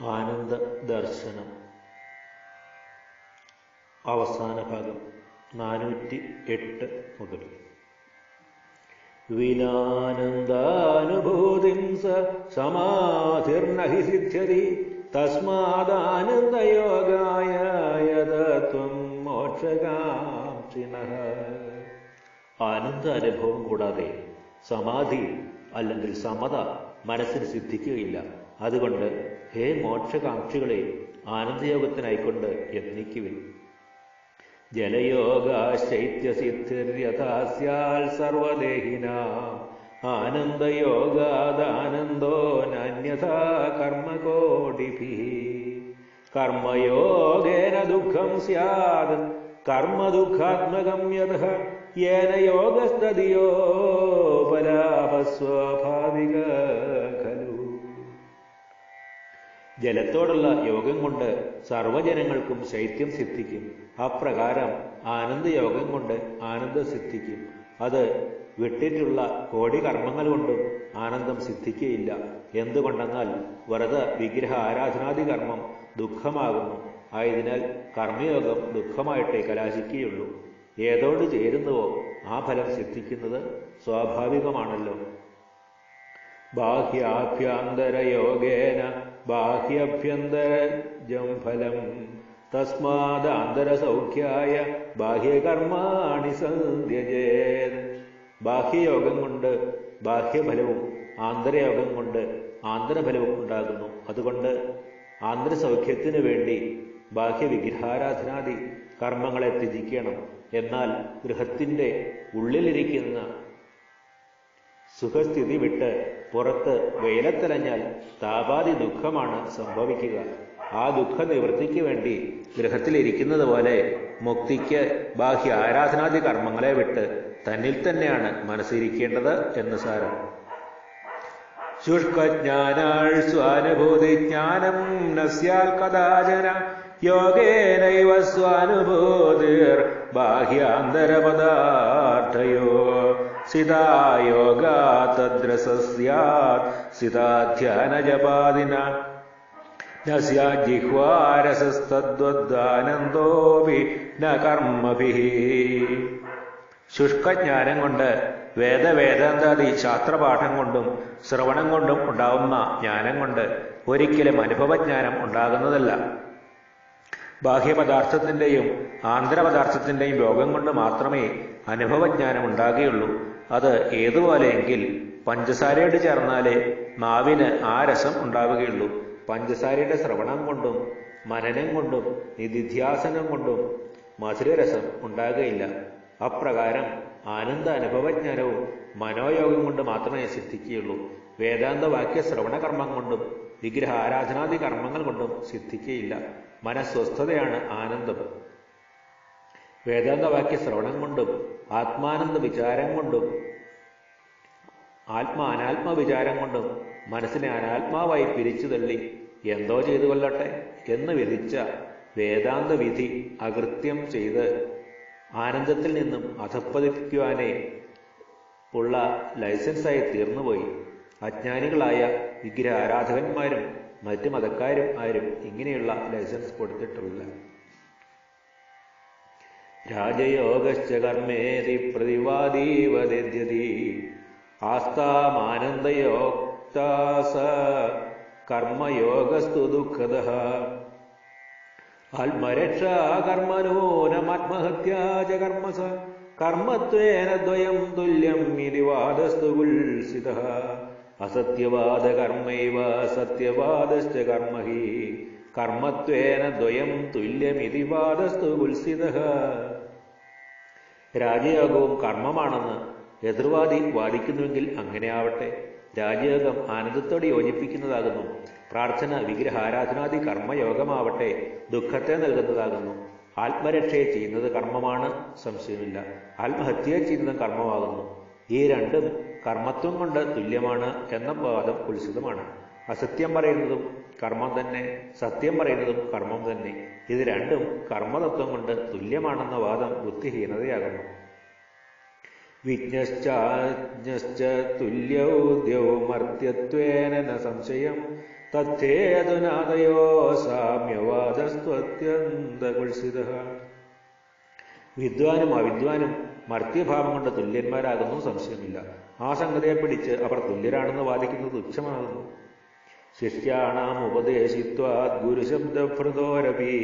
ആനന്ദ ദർശനം. അവസാന ഭാഗം നാനൂറ്റി എട്ട് മുതൽ. വിനാനന്ദാനുഭൂതിം സ സിദ്ധ്യതി തസ്മാദാനന്ദയോഗായ യഥത്വം മോക്ഷകാംക്ഷിണ ആനന്ദ അനുഭവം കൂടാതെ സമാധി അല്ലെങ്കിൽ സമത മനസ്സിന് സിദ്ധിക്കുകയില്ല. അതുകൊണ്ട് ഹേ മോക്ഷകാംക്ഷികളെ ആനന്ദയോഗത്തിനായിക്കൊണ്ട് യത്നിക്കുവിൻ. ജലയോഗാശൈത്യസിദ്ധിര്യഥാസ്യാൽ സർവദേഹിന ആനന്ദയോഗാദാനന്ദോ നന്യഥാ കർമ്മകോടിഭി കർമ്മയോഗേന ദുഃഖം സ്യാത് കർമ്മദുഃഖാത്മകം യഥ യേന യോഗസ്തതിയോ പരാപസ്വാഭാവിക ഖലു ജലത്തോടുള്ള യോഗം കൊണ്ട് സർവജനങ്ങൾക്കും ശൈത്യം സിദ്ധിക്കും. അപ്രകാരം ആനന്ദയോഗം കൊണ്ട് ആനന്ദം സിദ്ധിക്കും. അത് വിട്ടിട്ടുള്ള കോടി കർമ്മങ്ങൾ കൊണ്ടും ആനന്ദം സിദ്ധിക്കുകയില്ല എന്തുകൊണ്ടെന്നാൽ വ്രത വിഗ്രഹ ആരാധനാദി കർമ്മം ദുഃഖമാകുന്നു. ആയതിനാൽ കർമ്മയോഗം ദുഃഖമായിട്ടേ കലാശിക്കുകയുള്ളൂ. ഏതോട് ചേരുന്നുവോ ആ ഫലം സിദ്ധിക്കുന്നത് സ്വാഭാവികമാണല്ലോ. ബാഹ്യാഭ്യന്തരയോഗേന ബാഹ്യഭ്യന്തരജം ഫലം. തസ്മാദാന്തരസൗഖ്യായ ബാഹ്യകർമാണി സന്ധ്യജേത്. ബാഹ്യയോഗം കൊണ്ട് ബാഹ്യഫലവും ആന്തരയോഗം കൊണ്ട് ആന്തരഫലവും ഉണ്ടാകുന്നു. അതുകൊണ്ട് ആന്തരസൗഖ്യത്തിനു വേണ്ടി ബാഹ്യവിഗ്രഹാരാധനാദി കർമ്മങ്ങളെ ത്യജിക്കണം. എന്നാൽ ഗൃഹത്തിന്റെ ഉള്ളിലിരിക്കുന്ന സുഖസ്ഥിതി വിട്ട് പുറത്ത് വെയിലത്തലഞ്ഞാൽ താപാതി ദുഃഖമാണ് സംഭവിക്കുക. ആ ദുഃഖ നിവൃത്തിക്ക് വേണ്ടി ഗൃഹത്തിലിരിക്കുന്നത് പോലെ മുക്തിക്ക് ബാഹ്യ ആരാധനാദി കർമ്മങ്ങളെ വിട്ട് തന്നിൽ തന്നെയാണ് മനസ്സിരിക്കേണ്ടത് എന്ന് സാരം. ശുഷ്കജ്ഞാനാൾ സ്വാനുഭൂതി ജ്ഞാനം നസ്യാൽ കഥാചന യോഗേനൈവ സ്വാനുഭൂതിർ ബാഹ്യാന്തരപദാർത്ഥയോ സിതായോഗാ തദ്രസസ്യാത് സിതാധ്യാനജപാദിന ജിഹ്വാരസസ്തദ്വദ്ദാനന്ദോപി ന കർമ്മഭി ശുഷ്കജ്ഞാനം കൊണ്ട് വേദവേദാന്താദി ശാസ്ത്രപാഠം കൊണ്ടും ശ്രവണം കൊണ്ടും ഉണ്ടാവുന്ന ജ്ഞാനം കൊണ്ട് ഒരിക്കലും അനുഭവജ്ഞാനം ഉണ്ടാകുന്നതല്ല. ബാഹ്യപദാർത്ഥത്തിന്റെയും ആന്തരപദാർത്ഥത്തിന്റെയും യോഗം കൊണ്ട് മാത്രമേ അനുഭവജ്ഞാനം ഉണ്ടാകുകയുള്ളൂ അത് ഏതുപോലെയെങ്കിൽ പഞ്ചസാരയോട് ചേർന്നാലേ മാവിന് ആ രസം ഉണ്ടാവുകയുള്ളൂ. പഞ്ചസാരയുടെ ശ്രവണം കൊണ്ടും മനനം കൊണ്ടും നിധിധ്യാസനം കൊണ്ടും മധുരരസം ഉണ്ടാകുകയില്ല. അപ്രകാരം ആനന്ദ അനുഭവജ്ഞാനവും മനോയോഗം കൊണ്ട് മാത്രമേ സിദ്ധിക്കുകയുള്ളൂ. വേദാന്തവാക്യ ശ്രവണകർമ്മം കൊണ്ടും വിഗ്രഹ ആരാധനാദി കർമ്മങ്ങൾ കൊണ്ടും സിദ്ധിക്കുകയില്ല മനസ്വസ്ഥതയാണ് ആനന്ദം. വേദാന്തവാക്യ ശ്രവണം കൊണ്ടും ആത്മാനന്ദ വിചാരം കൊണ്ടും ആത്മ അനാത്മ വിചാരം കൊണ്ടും മനസ്സിനെ അനാത്മാവായി പിരിച്ചു തള്ളി എന്തോ ചെയ്തു കൊല്ലട്ടെ എന്ന് വിധിച്ച വേദാന്ത വിധി അകൃത്യം ചെയ്ത് ആനന്ദത്തിൽ നിന്നും അധപ്പതിക്കുവാനേ ഉള്ള ലൈസൻസായി തീർന്നുപോയി. അജ്ഞാനികളായ വിഗ്രഹ ആരാധകന്മാരും മറ്റ് മതക്കാരും ആരും ഇങ്ങനെയുള്ള ലൈസൻസ് കൊടുത്തിട്ടില്ല. രാജയോഗശ്ച കർമ്മേതി പ്രതിവാദീവദ്യതി ആസ്താമാനന്ദയോക്താസ കർമ്മയോഗസ്തു ദുഃഖദ ആത്മരക്ഷാ കർമ്മനൂനമാത്മഹത്യാ ച കർമ്മസ കർമ്മത്വേന ദ്വയം തുല്യം ഇതി വാദസ്തു അസത്യവാദകർമ്മൈവ സത്യവാദശ്ച കർമ്മ ഹി കർമ്മത്വേന ദ്വയം തുല്യമിതി വാദസ്തു കുൽസിത രാജയോഗവും കർമ്മമാണെന്ന് എതിർവാദി വാദിക്കുന്നുവെങ്കിൽ അങ്ങനെ ആവട്ടെ രാജയോഗം ആനന്ദത്തോടെ യോജിപ്പിക്കുന്നതാകുന്നു. പ്രാർത്ഥന വിഗ്രഹ ആരാധനാദി കർമ്മയോഗമാവട്ടെ ദുഃഖത്തെ നൽകുന്നതാകുന്നു. ആത്മരക്ഷയെ ചെയ്യുന്നത് കർമ്മമാണ് സംശയമില്ല. ആത്മഹത്യയെ ചെയ്യുന്നത് കർമ്മമാകുന്നു. ഈ രണ്ടും കർമ്മത്വം കൊണ്ട് തുല്യമാണ് എന്ന വാദം ഉത്സിതമാണ്. അസത്യം പറയുന്നതും കർമ്മം തന്നെ സത്യം പറയുന്നതും കർമ്മം തന്നെ. ഇത് രണ്ടും കർമ്മതത്വം കൊണ്ട് തുല്യമാണെന്ന വാദം ബുദ്ധിഹീനതയാകുന്നു. വിജ്ഞശ്ചാജ്ഞശ്ച ന സംശയം. തത്തേതുനാദയോ സാമ്യവാദസ്ത്വത്യന്തകുൽസിത വിദ്വാനും അവിദ്വാനും മർത്യഭാവം കൊണ്ട് തുല്യന്മാരാകുന്നു സംശയമില്ല. ആ സംഗതിയെ പിടിച്ച് അവർ തുല്യരാണെന്ന് വാദിക്കുന്നത് തുച്ഛമാകുന്നു. ശിഷ്യാണാം ഉപദേശിത്വാത് ഗുരുശബ്ദഭൃതോരപി.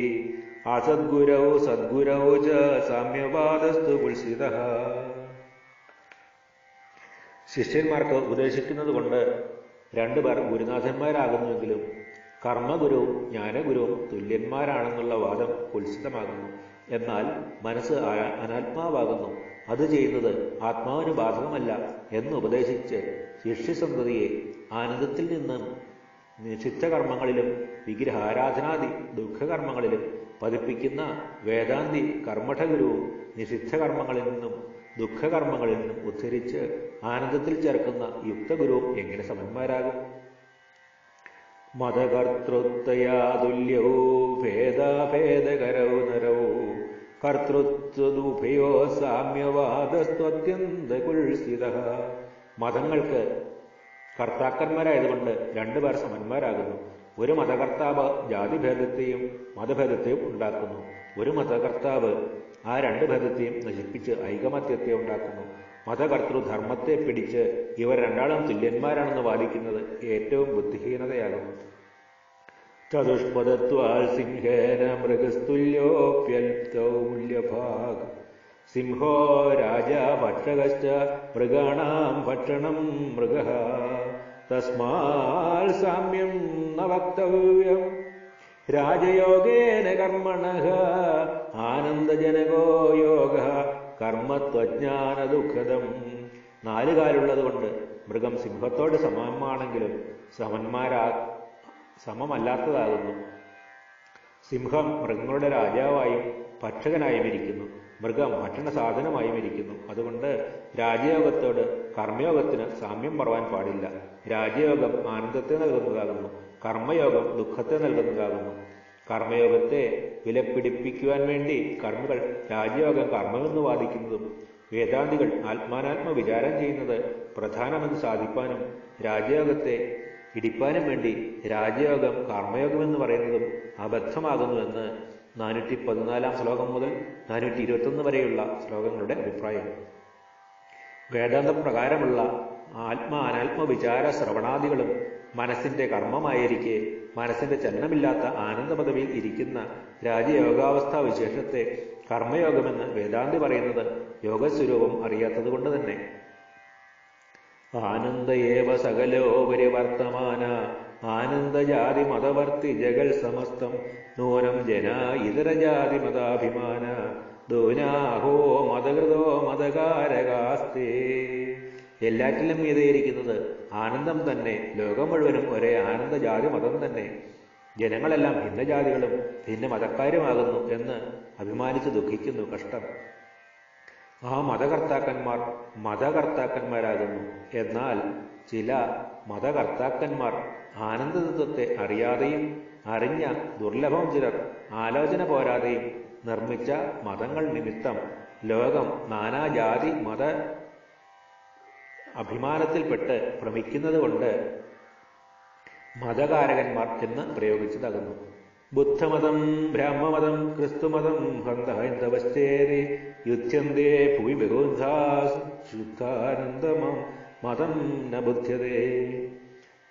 അസദ്ഗുരൗ സദ്ഗുരൗ ച സാമ്യവാദസ്തു കുൽസിത ശിഷ്യന്മാർക്ക് ഉപദേശിക്കുന്നത് കൊണ്ട് രണ്ടു പേർ ഗുരുനാഥന്മാരാകുന്നുവെങ്കിലും കർമ്മഗുരുവും ജ്ഞാനഗുരുവും തുല്യന്മാരാണെന്നുള്ള വാദം കുൽസിതമാകുന്നു എന്നാൽ മനസ്സ് അനാത്മാവാകുന്നു. അത് ചെയ്യുന്നത് ആത്മാവിന് ബാധകമല്ല എന്ന് ഉപദേശിച്ച് ശിഷ്യസന്തതിയെ ആനന്ദത്തിൽ നിന്ന് നിഷിദ്ധകർമ്മങ്ങളിലും വിഗ്രഹാരാധനാദി ദുഃഖകർമ്മങ്ങളിലും പതിപ്പിക്കുന്ന വേദാന്തി കർമ്മഠഗുരുവും നിഷിദ്ധകർമ്മങ്ങളിൽ നിന്നും ദുഃഖകർമ്മങ്ങളിൽ നിന്നും ഉദ്ധരിച്ച് ആനന്ദത്തിൽ ചേർക്കുന്ന യുക്തഗുരുവും എങ്ങനെ സമന്മാരാകും? മതകർത്തൃത്വയാതുല്യവും ഭേദാഭേദകരവും ഭേദാഭേദകരൗ കർത്തൃത്വദുഭയോ സാമ്യവാദസ്ത്വത്യന്തകുൽസിത. മതങ്ങൾക്ക് കർത്താക്കന്മാരായതുകൊണ്ട് രണ്ടുപേർ സമന്മാരാകുന്നു. ഒരു മതകർത്താവ് ജാതിഭേദത്തെയും മതഭേദത്തെയും ഉണ്ടാക്കുന്നു. ഒരു മതകർത്താവ് ആ രണ്ട് ഭേദത്തെയും നശിപ്പിച്ച് ഐകമത്യത്തെ ഉണ്ടാക്കുന്നു. മതകർത്തൃധർമ്മത്തെ പിടിച്ച് ഇവർ രണ്ടാളും തുല്യന്മാരാണെന്ന് വാദിക്കുന്നത് ഏറ്റവും ബുദ്ധിഹീനതയാകുന്നു. ചതുഷ്പദത്വാൽ സിംഹേന മൃഗസ്തുല്യോപ്യൽപ്തൗ മൂല്യഭാഗ് സിംഹോ രാജ ഭക്ഷകശ്ച മൃഗാണാം ഭക്ഷണം മൃഗ. തസ്മാൽ സാമ്യം ന വക്തവ്യം. രാജയോഗേന കർമ്മണ. ആനന്ദജനകോ യോഗ. കർമ്മത്വജ്ഞാന ദുഃഖദം നാലുകാലുള്ളതുകൊണ്ട് മൃഗം സിംഹത്തോട് സമാനമാണെങ്കിലും സമന്മാരാ സമമല്ലാത്തതാകുന്നു. സിംഹം മൃഗങ്ങളുടെ രാജാവായും ഭക്ഷകനായും ഇരിക്കുന്നു. മൃഗം ഭക്ഷണ സാധനമായും ഇരിക്കുന്നു. അതുകൊണ്ട് രാജയോഗത്തോട് കർമ്മയോഗത്തിന് സാമ്യം പറവാൻ പാടില്ല. രാജയോഗം ആനന്ദത്തെ നൽകുന്നതാകുന്നു. കർമ്മയോഗം ദുഃഖത്തെ നൽകുന്നതാകുന്നു. കർമ്മയോഗത്തെ വിലപിടിപ്പിക്കുവാൻ വേണ്ടി കർമ്മകൾ രാജയോഗം കർമ്മമെന്ന് വാദിക്കുന്നതും വേദാന്തികൾ ആത്മാനാത്മ വിചാരം ചെയ്യുന്നത് പ്രധാനമെന്ന് സാധിപ്പാനും രാജയോഗത്തെ ഇടിപ്പാനും വേണ്ടി രാജയോഗം കർമ്മയോഗം എന്ന് പറയുന്നതും അബദ്ധമാകുന്നുവെന്ന് നാനൂറ്റി പതിനാലാം ശ്ലോകം മുതൽ നാനൂറ്റി ഇരുപത്തൊന്ന് വരെയുള്ള ശ്ലോകങ്ങളുടെ അഭിപ്രായം. വേദാന്ത പ്രകാരമുള്ള ആത്മ അനാത്മ വിചാര ശ്രവണാദികളും മനസ്സിന്റെ കർമ്മമായിരിക്കെ മനസ്സിന്റെ ചലനമില്ലാത്ത ആനന്ദപദവിയിൽ ഇരിക്കുന്ന രാജയോഗാവസ്ഥാ വിശേഷത്തെ കർമ്മയോഗമെന്ന് വേദാന്തി പറയുന്നത് യോഗസ്വരൂപം അറിയാത്തതുകൊണ്ട് തന്നെ. ആനന്ദയേവ സകലോപരി വർത്തമാന ആനന്ദജാതി മതവർത്തി ജഗൽ സമസ്തം നൂനം ജന ഇതരജാതി മതാഭിമാന ദൂനാഹോ മതകൃതോ മതകാരകാസ്തേ. എല്ലാറ്റിലും മീതയിരിക്കുന്നത് ആനന്ദം തന്നെ ലോകം മുഴുവനും ഒരേ ആനന്ദജാതി മതം തന്നെ. ജനങ്ങളെല്ലാം ഭിന്നജാതികളും ഭിന്ന മതക്കാരുമാകുന്നു എന്ന് അഭിമാനിച്ച് ദുഃഖിക്കുന്നു കഷ്ടം. ആ മതകർത്താക്കന്മാർ മതകർത്താക്കന്മാരാകുന്നു. എന്നാൽ ചില മതകർത്താക്കന്മാർ ആനന്ദതത്വത്തെ അറിയാതെയും അറിഞ്ഞ ദുർലഭം ചിലർ ആലോചന പോരാതെയും നിർമ്മിച്ച മതങ്ങൾ നിമിത്തം ലോകം നാനാജാതി മത അഭിമാനത്തിൽപ്പെട്ട് ഭ്രമിക്കുന്നത് കൊണ്ട് മതകാരകന്മാർ എന്ന് പ്രയോഗിച്ചതാകുന്നു. ബുദ്ധമതം ബ്രാഹ്മമതം ക്രിസ്തുമതം ഹന്ത യുദ്ധ്യന്തേ ഭൂമി ബഹുധാ മതം ന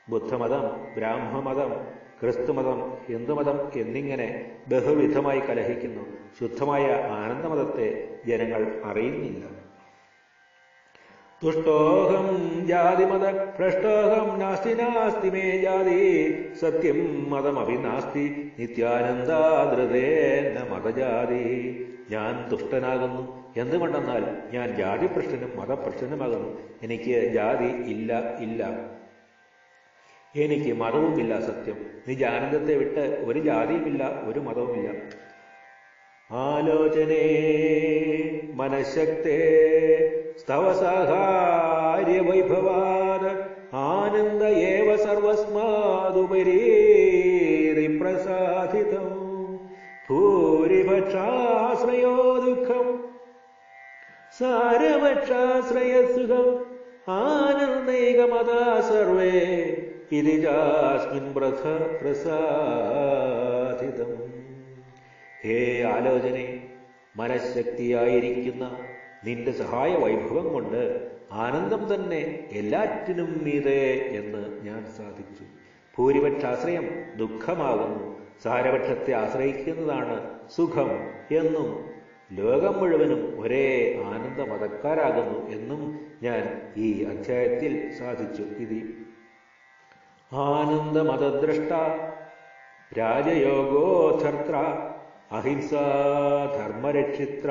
ബുദ്ധമതം ബ്രാഹ്മമതം ക്രിസ്തുമതം ഹിന്ദുമതം എന്നിങ്ങനെ ബഹുവിധമായി കലഹിക്കുന്നു. ശുദ്ധമായ ആനന്ദമതത്തെ ജനങ്ങൾ അറിയുന്നില്ല. തുഷ്ടോഹം ജാതിമത ഭ്രഷ്ടോഹം നാസ്തി നാസ്തി മേ ജാതി. സത്യം മതമപി നാസ്തി നിത്യാനന്ദാദൃതേന മതജാതി. ഞാൻ ദുഷ്ടനാകുന്നു എന്തുകൊണ്ടെന്നാൽ ഞാൻ ജാതിഭ്രഷ്ടനും മതഭ്രഷ്ടനുമാകുന്നു. എനിക്ക് ജാതി ഇല്ല ഇല്ല. എനിക്ക് മതവുമില്ല സത്യം. നിജാനന്ദത്തെ വിട്ട് ഒരു ജാതിയുമില്ല ഒരു മതവുമില്ല. ആലോചനേ മനഃശക്തേ വൈഭവാത് ആനന്ദ ഏവ സർവസ്മാതുപരീ പ്രസാദിതം ഭൂരിപക്ഷാശ്രയോ ദുഃഖം സാരപക്ഷാശ്രയസുഖം ആനന്ദൈകമതാ സർവേ ഇതി ചാസ്മിൻ പ്രഥ പ്രസാദിതം ഹേ ആലോചനെ മനഃശക്തിയായിരിക്കുന്ന നിന്റെ സഹായ വൈഭവം കൊണ്ട് ആനന്ദം തന്നെ എല്ലാറ്റിനും മീതെ എന്ന് ഞാൻ സാധിച്ചു. ഭൂരിപക്ഷാശ്രയം ദുഃഖമാകുന്നു. സാരപക്ഷത്തെ ആശ്രയിക്കുന്നതാണ് സുഖം എന്നും ലോകം മുഴുവനും ഒരേ ആനന്ദ മതക്കാരാകുന്നു എന്നും ഞാൻ ഈ അധ്യായത്തിൽ സാധിച്ചു. ഇതി ആനന്ദമതദ്രഷ്ട രാജയോഗോധർത്ര അഹിംസാ ധർമ്മരക്ഷിത്ര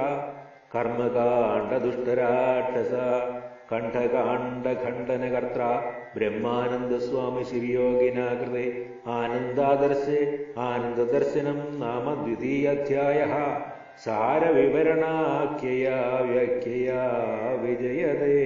കർമ്മകാണ്ഡദുഷ്ടരാക്ഷസ കണ്ഠകാണ്ഡഖണ്ഡനകർത്ര ബ്രഹ്മാനന്ദസ്വാമി ശിവയോഗിനാകൃതേ ആനന്ദാദർശേ ആനന്ദദർശനം നാമ ദ്വിതീയാധ്യായ. സാരവിവരണാഖ്യയാ വ്യഖ്യയാ വിജയതേ.